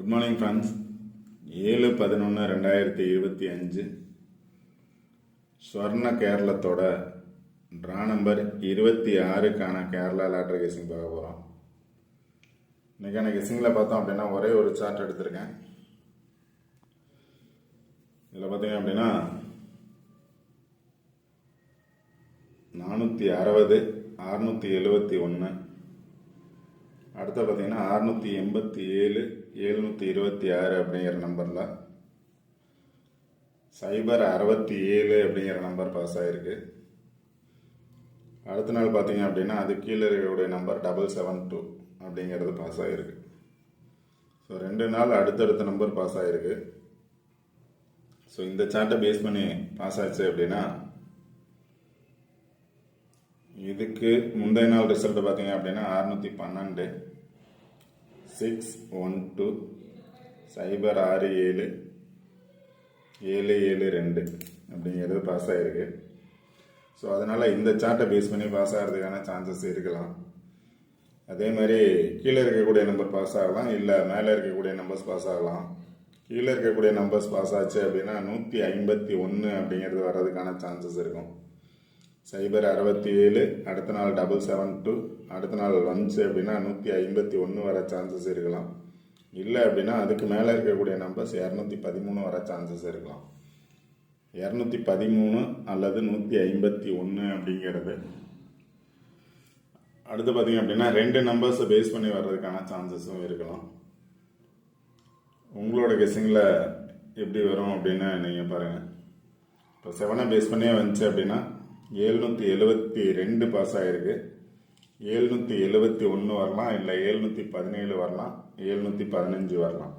Good morning friends ஏழு பதினொன்று ரெண்டாயிரத்தி இருபத்தி அஞ்சு. ஸ்வர்ண கேரளத்தோட ட்ரா நம்பர் இருபத்தி ஆறுக்கான கேரளா லாட்ரி கெஸிங் பார்க்க போகிறோம் இன்றைக்கான கெஸிங்கில் பார்த்தோம் அப்படின்னா ஒரே ஒரு சார்ட் எடுத்திருக்கேன். இதில் பார்த்தீங்க அப்படின்னா நானூற்றி அறுபது அறுநூற்றி எழுபத்தி ஒன்று அடுத்து பார்த்தீங்கன்னா அறுநூற்றி எண்பத்தி ஏழு எழுநூற்றி இருபத்தி ஆறு அப்படிங்கிற நம்பரில் சைபர் அறுபத்தி ஏழு அப்படிங்கிற நம்பர் பாஸ் ஆகிருக்கு அடுத்த நாள் பார்த்தீங்க அப்படின்னா அது கீழே இருக்கக்கூடிய நம்பர் டபுள் செவன் டூ அப்படிங்கிறது பாஸ் ஆகிருக்கு ஸோ ரெண்டு நாள் அடுத்தடுத்த நம்பர் பாஸ் ஆகிருக்கு ஸோ இந்த சார்ட்டை பேஸ் பண்ணி பாஸ் ஆச்சு அப்படின்னா இதுக்கு முந்தைய நாள் ரிசல்ட் பார்த்தீங்க அப்படின்னா அறுநூற்றி பன்னெண்டு. சிக்ஸ் ஒன் டூ சைபர் ஆறு ஏழு. ஏழு ஏழு ரெண்டு. அப்படிங்கிறது பாஸ் ஆகிருக்கு ஸோ அதனால் இந்த சார்ட்டை பேஸ் பண்ணி பாஸ் ஆகிறதுக்கான சான்சஸ் இருக்கலாம். அதே மாதிரி கீழே இருக்கக்கூடிய நம்பர் பாஸ் ஆகலாம் இல்லை மேலே இருக்கக்கூடிய நம்பர்ஸ் பாஸ் ஆகலாம். கீழே இருக்கக்கூடிய நம்பர்ஸ் பாஸ் ஆச்சு அப்படின்னா நூற்றி ஐம்பத்தி ஒன்று அப்படிங்கிறது வர்றதுக்கான சான்சஸ் இருக்கும். சைபர் அறுபத்தி ஏழு அடுத்த நாள் டபுள் செவன் டூ அடுத்த நாள் வந்துச்சு அப்படின்னா நூற்றி ஐம்பத்தி ஒன்று வர சான்சஸ் இருக்கலாம். இல்லை அப்படின்னா அதுக்கு மேலே இருக்கக்கூடிய நம்பர்ஸ் இரநூத்தி பதிமூணு வர சான்சஸ் இருக்கலாம். இரநூத்தி பதிமூணு அல்லது நூற்றி ஐம்பத்தி ஒன்று அப்படிங்கிறது. அடுத்து பார்த்தீங்க அப்படின்னா ரெண்டு நம்பர்ஸை பேஸ் பண்ணி வர்றதுக்கான சான்சஸும் இருக்கலாம். உங்களோட கெஸ்ஸிங்கில் எப்படி வரும் அப்படின்னு நீங்கள் பாருங்கள் இப்போ செவனை பேஸ் பண்ணியே வந்துச்சு அப்படின்னா எழுநூற்றி எழுபத்தி ரெண்டு பாஸ் ஆகிருக்கு எழுநூற்றி எழுபத்தி ஒன்று வரலாம் இல்லை எழுநூற்றி பதினேழு வரலாம் எழுநூற்றி பதினஞ்சு வரலாம்.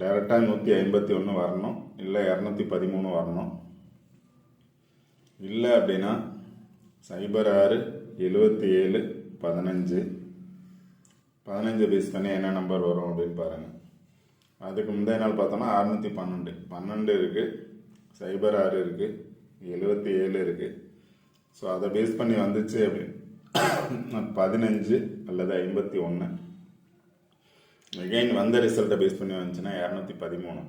டைரெக்டாக நூற்றி ஐம்பத்தி ஒன்று வரணும் இல்லை இரநூத்தி பதிமூணு வரணும். இல்லை அப்படின்னா சைபர் ஆறு எழுபத்தி ஏழு பதினஞ்சு. பதினஞ்சு பேஸ் பண்ணி என்ன நம்பர் வரும் அப்படின்னு பாருங்கள் அதுக்கு முந்தைய நாள் பார்த்தோன்னா அறநூற்றி பன்னெண்டு. பன்னெண்டு இருக்குது சைபர் ஆறு இருக்குது எழுபத்தி ஏழு இருக்குது ஸோ அதை பேஸ் பண்ணி வந்துச்சு அப்படின்னு. பதினஞ்சு அல்லது ஐம்பத்தி ஒன்று எகைன் வந்த ரிசல்ட்டை பேஸ் பண்ணி வந்துச்சுன்னா இரநூத்தி பதிமூணு.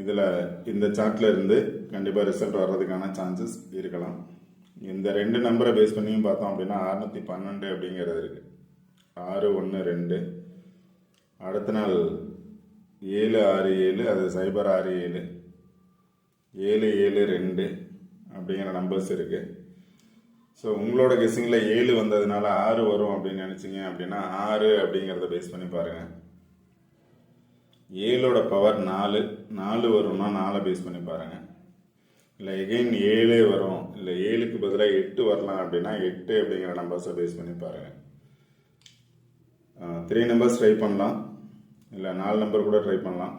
இதில் இந்த சார்ட்ல இருந்து கண்டிப்பாக ரிசல்ட் வர்றதுக்கான சான்சஸ் இருக்கலாம். இந்த ரெண்டு நம்பரை பேஸ் பண்ணியும் பார்த்தோம் அப்படின்னா அறுநூற்றி பன்னெண்டு அப்படிங்கிறது இருக்குது ஆறு ஒன்று ரெண்டு. அடுத்த நாள் ஏழு ஆறு ஏழு அது சைபர் ஆறு ஏழு. ஏழு ஏழு ரெண்டு அப்படிங்கிற நம்பர்ஸ் இருக்குது ஸோ உங்களோட கெஸ்ஸிங்கில் ஏழு வந்ததுனால ஆறு வரும் அப்படின்னு நினச்சிங்க அப்படின்னா ஆறு அப்படிங்கிறத பேஸ் பண்ணி பாருங்கள் ஏழோட பவர் நாலு. நாலு வரும்னா நாலை பேஸ் பண்ணி பாருங்கள் இல்லை எகெயின் ஏழே வரும். இல்லை ஏழுக்கு பதிலாக எட்டு வரலாம் அப்படின்னா எட்டு அப்படிங்கிற நம்பர்ஸை பேஸ் பண்ணி பாருங்கள் த்ரீ நம்பர்ஸ் ட்ரை பண்ணலாம். இல்லை நாலு நம்பர் கூட ட்ரை பண்ணலாம்.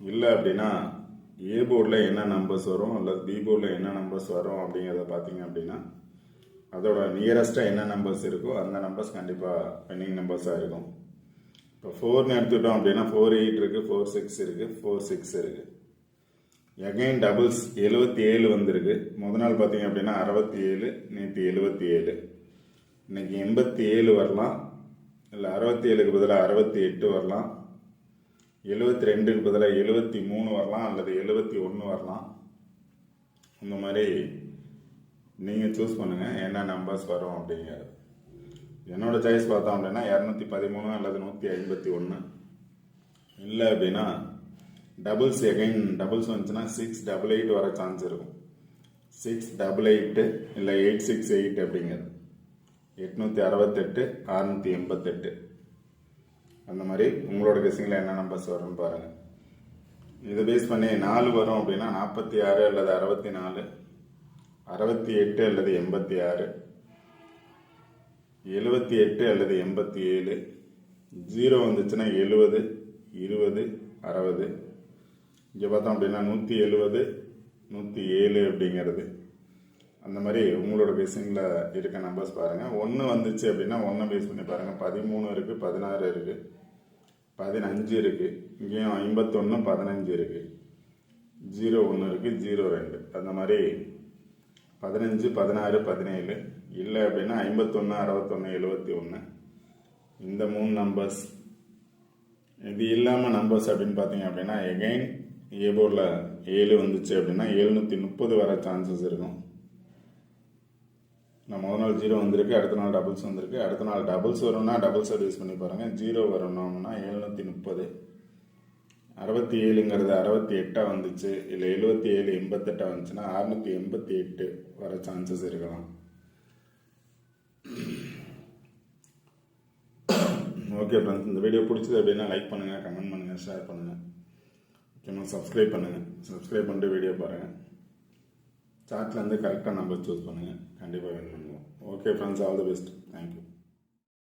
இல்லை அப்படின்னா ஏ போர்டில் என்ன நம்பர்ஸ் வரும் அல்லது பி போர்டில் என்ன நம்பர்ஸ் வரும் அப்படிங்கிறத பார்த்தீங்க அப்படின்னா அதோட நியரஸ்ட்டாக என்ன நம்பர்ஸ் இருக்கோ அந்த நம்பர்ஸ் கண்டிப்பாக பெண்டிங் நம்பர்ஸாக இருக்கும். இப்போ ஃபோர்னு எடுத்துக்கிட்டோம் அப்படின்னா ஃபோர் எயிட் இருக்குது ஃபோர் சிக்ஸ் இருக்குது ஃபோர் சிக்ஸ் இருக்குது எகைன் டபுள்ஸ் எழுபத்தி ஏழு வந்திருக்கு. முத நாள் பார்த்தீங்க அப்படின்னா அறுபத்தி ஏழு நேற்று எழுபத்தி ஏழு இன்றைக்கி எண்பத்தி ஏழு வரலாம். இல்லை அறுபத்தி ஏழுக்கு பதிலாக அறுபத்தி எட்டு வரலாம். எழுபத்தி ரெண்டுக்கு பதிலாக எழுபத்தி மூணு வரலாம் அல்லது எழுபத்தி ஒன்று வரலாம். இந்த மாதிரி நீங்கள் சூஸ் பண்ணுங்கள் என்ன நம்பர்ஸ் வரும் அப்படிங்கிறது. என்னோடய சாய்ஸ் பார்த்தோம் அப்படின்னா இரநூத்தி பதிமூணு அல்லது நூற்றி ஐம்பத்தி ஒன்று இல்லை அப்படின்னா டபுள்ஸ் எகைன் டபுள்ஸ் வந்துச்சுன்னா சிக்ஸ் டபுள் எயிட் வர சான்ஸ் இருக்கும். சிக்ஸ் டபுள் எயிட்டு இல்லை எயிட் சிக்ஸ் எயிட் அப்படிங்கிறது. எட்நூற்றி அறுபத்தெட்டு அறுநூற்றி எண்பத்தெட்டு. அந்த மாதிரி உங்களோட கெஸிங்கில் என்ன நம்பர்ஸ் வரும்னு பாருங்கள் இதை பேஸ் பண்ணி நாலு வரும் அப்படின்னா நாற்பத்தி ஆறு அல்லது அறுபத்தி நாலு அறுபத்தி எட்டு அல்லது எண்பத்தி ஆறு எழுபத்தி எட்டு அல்லது எண்பத்தி ஏழு ஜீரோ வந்துச்சுன்னா எழுபது இருபது அறுபது. இங்கே பார்த்தோம் அப்படின்னா நூற்றி எழுபது நூற்றி ஏழு அப்படிங்கிறது. அந்த மாதிரி உங்களோட பேசிங்கில் இருக்க நம்பர்ஸ் பாருங்கள் ஒன்று வந்துச்சு அப்படின்னா ஒன்றை பேஸ் பண்ணி பாருங்கள் பதிமூணு இருக்குது பதினாறு இருக்குது பதினஞ்சு இருக்குது இங்கேயும் ஐம்பத்தொன்று பதினஞ்சு இருக்குது ஜீரோ ஒன்று இருக்குது ஜீரோ ரெண்டு. அந்த மாதிரி பதினஞ்சு பதினாறு பதினேழு. இல்லை அப்படின்னா ஐம்பத்தொன்று அறுபத்தொன்று எழுபத்தி ஒன்று இந்த மூணு நம்பர்ஸ் இது இல்லாமல் நம்பர்ஸ் அப்படின்னு பார்த்தீங்க அப்படின்னா எகைன் ஏ ஏழு வந்துச்சு அப்படின்னா எழுநூற்றி முப்பது வர சான்சஸ் இருக்கும். நான் முதல் நாள் ஜீரோ வந்திருக்கு அடுத்த நாள் டபுள்ஸ் வந்திருக்கு. அடுத்த நாள் டபுள்ஸ் வரும்னா டபுள் சர்வீஸ் பண்ணி பாருங்கள் ஜீரோ வரணும்னா எழுநூற்றி முப்பது. அறுபத்தி ஏழுங்கிறது அறுபத்தி எட்டாக வந்துச்சு. இல்லை எழுபத்தி ஏழு எண்பத்தெட்டாக வந்துச்சுன்னா அறுநூற்றி எண்பத்தி எட்டு வர சான்சஸ் இருக்கலாம். ஓகே ஃப்ரெண்ட்ஸ் இந்த வீடியோ பிடிச்சது அப்படின்னா லைக் பண்ணுங்கள் கமெண்ட் பண்ணுங்கள் ஷேர் பண்ணுங்கள் முக்கியமாக சப்ஸ்கிரைப் பண்ணுங்கள் சப்ஸ்கிரைப் பண்ணிட்டு வீடியோ பாருங்கள் சார்ட்லேருந்து கரெக்டாக நம்பர் சூஸ் பண்ணுங்கள் கண்டிப்பாக வின் பண்ணுவோம். Okay friends all the best thank you